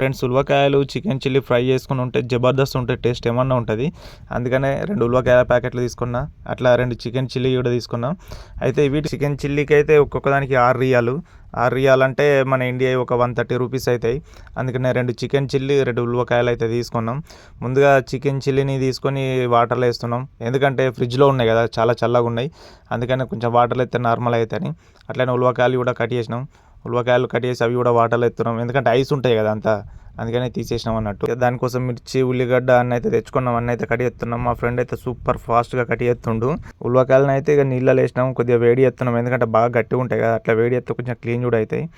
Friends ఉలవకాయలు chicken chilli fry చేసుకుని ఉంటే జబర్దస్త్ ఉంటే టేస్ట్ ఏమన్నా ఉంటుంది. అందుకనే రెండు ఉలవకాయల ప్యాకెట్లు తీసుకున్నా అట్లా రెండు చికెన్ చిల్లీ కూడా తీసుకున్నాం. అయితే వీటి చికెన్ చిల్లీకి అయితే ఒక్కొక్క దానికి ఆరు రియాలు. ఆరు రియాలంటే మన ఇండియా ఒక వన్ థర్టీ రూపీస్ అవుతాయి అందుకనే రెండు చికెన్ చిల్లీ రెండు ఉలవకాయలు అయితే తీసుకున్నాం. ముందుగా చికెన్ చిల్లీని తీసుకొని వాటర్లో వేస్తున్నాం. ఎందుకంటే ఫ్రిడ్జ్లో ఉన్నాయి కదా చాలా చల్లగా ఉన్నాయి. అందుకని కొంచెం వాటర్లో అయితే నార్మల్ అవుతాయని అట్లనే ఉలవకాయలు కూడా కట్ చేసినాం. ఉలవకాయలు కట్ చేసి అవి కూడా వాటర్లో ఎత్తున్నాం. ఎందుకంటే ఐస్ ఉంటాయి కదా అంతా. అందుకనే తీసేసినాం అన్నట్టు. దానికోసం మిర్చి ఉల్లిగడ్డ అన్న అయితే తెచ్చుకున్నాం. అన్న అయితే కట్ చేస్తున్నాం. మా ఫ్రెండ్ అయితే సూపర్ ఫాస్ట్గా కట్ చేస్తుండు. ఉలవకాయలను అయితే ఇక నీళ్ళలో వేసినాం. కొద్దిగా వేడి ఎత్తున్నాం ఎందుకంటే బాగా గట్టిగా ఉంటాయి కదా. అట్లా వేడి చేస్తే కొంచెం క్లీన్ కూడా అవుతాయి.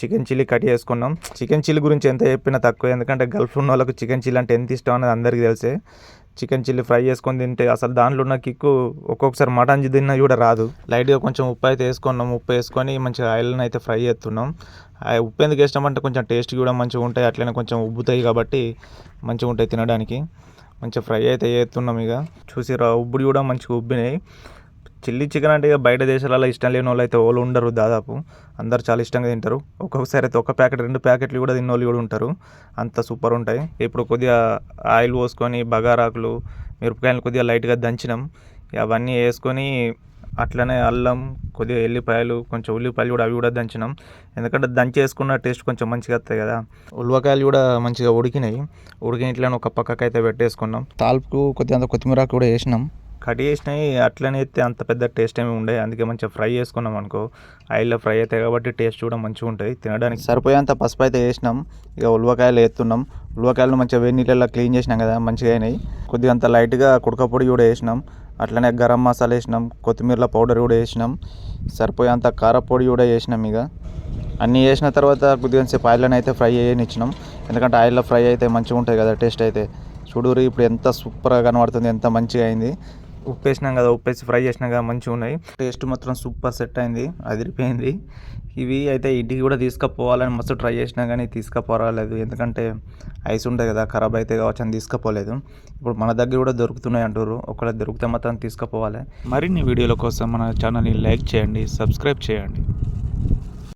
చికెన్ చిల్లీ కట్ చేసుకున్నాం. చికెన్ చిల్లీ గురించి ఎంత చెప్పినా తక్కువ. ఎందుకంటే గల్ఫ్ ఉన్న వాళ్ళకి చికెన్ చిల్లీ అంటే ఎంత ఇష్టం అనేది అందరికీ తెలిసే. చికెన్ చిల్లీ ఫ్రై చేసుకొని తింటే అసలు దాంట్లో ఉన్న కిక్కు ఒక్కొక్కసారి మటన్ తిన్నా కూడా రాదు. లైట్గా కొంచెం ఉప్పు అయితే వేసుకున్నాం. ఉప్పు వేసుకొని మంచిగా ఆయిల్ని అయితే ఫ్రై చేస్తున్నాం. ఆ ఉప్పు ఎందుకు వేసినామంటే కొంచెం టేస్ట్ కూడా మంచిగా ఉంటాయి. అట్లనే కొంచెం ఉబ్బుతాయి కాబట్టి మంచిగా ఉంటాయి తినడానికి. మంచిగా ఫ్రై అయితే చేస్తున్నాం ఇక. చూసిరా ఉబ్బుడు కూడా మంచిగా ఉబ్బినాయి. చిల్లీ చికెన్ అంటే ఇక బయట దేశాలలో ఇష్టం లేని వాళ్ళు అయితే వాళ్ళు ఉండరు దాదాపు. అందరు చాలా ఇష్టంగా తింటారు. ఒక్కొక్కసారి అయితే ఒక ప్యాకెట్ రెండు ప్యాకెట్లు కూడా తిన్న వాళ్ళు కూడా ఉంటారు. అంత సూపర్ ఉంటాయి. ఇప్పుడు కొద్దిగా ఆయిల్ పోసుకొని బగారాకులు మిరపకాయలు కొద్దిగా లైట్గా దంచినాం. అవన్నీ వేసుకొని అట్లనే అల్లం కొద్దిగా ఎల్లిపాయలు కొంచెం ఉల్లిపాయలు కూడా అవి కూడా దంచినాం. ఎందుకంటే దంచి వేసుకున్న టేస్ట్ కొంచెం మంచిగా వస్తాయి కదా. ఉల్లిపాయలు కూడా మంచిగా ఉడికినాయి. ఉడికిన ఇట్లనే ఒక పక్కకు అయితే పెట్టేసుకున్నాం. తాల్పుకు కొద్దిగా అంత కొత్తిమీర కూడా వేసినాం. కట్ చేసినవి అట్లనే అయితే అంత పెద్ద టేస్ట్ ఏమి ఉండే అందుకే మంచిగా ఫ్రై చేసుకున్నాం అనుకో. ఆయిల్లో ఫ్రై అవుతాయి కాబట్టి టేస్ట్ కూడా మంచిగా ఉంటుంది. తినడానికి సరిపోయేంత పసుపు అయితే వేసినాం. ఇక ఉల్వకాయలు వేస్తున్నాం. ఉల్వకాయలు మంచిగా వేడి నీళ్ళలో క్లీన్ చేసినాం కదా మంచిగా అయినాయి. కొద్దిగా అంత లైట్గా కుడకపొడి కూడా వేసినాం. అట్లనే గరం మసాలా వేసినాం. కొత్తిమీర పౌడర్ కూడా వేసినాం. సరిపోయేంత కారపొడి కూడా వేసినాం ఇక. అన్నీ వేసిన తర్వాత కొద్దిగా సేపు ఆయిల్ని అయితే ఫ్రై చేయనిచ్చినాం. ఎందుకంటే ఆయిల్లో ఫ్రై అయితే మంచిగా ఉంటుంది కదా టేస్ట్ అయితే. చూడూరి ఇప్పుడు ఎంత సూపర్గా కనబడుతుంది ఎంత మంచిగా అయింది. ఉప్పు వేసినాం కదా ఉప్పు వేసి ఫ్రై చేసినాం కదా మంచిగా ఉన్నాయి. టేస్ట్ మాత్రం సూపర్ సెట్ అయింది అదిరిపోయింది. ఇవి అయితే ఇంటికి కూడా తీసుకుపోవాలని మస్తు ట్రై చేసినా కానీ తీసుకుపోరాలేదు. ఎందుకంటే ఐస్ ఉంటుంది కదా ఖరాబ్ అయితే కావచ్చు అని తీసుకుపోలేదు. ఇప్పుడు మన దగ్గర కూడా దొరుకుతున్నాయి అంటారు. ఒకవేళ దొరికితే మాత్రం తీసుకుపోవాలి. మరిన్ని వీడియోల కోసం మన ఛానల్ని లైక్ చేయండి సబ్స్క్రైబ్ చేయండి.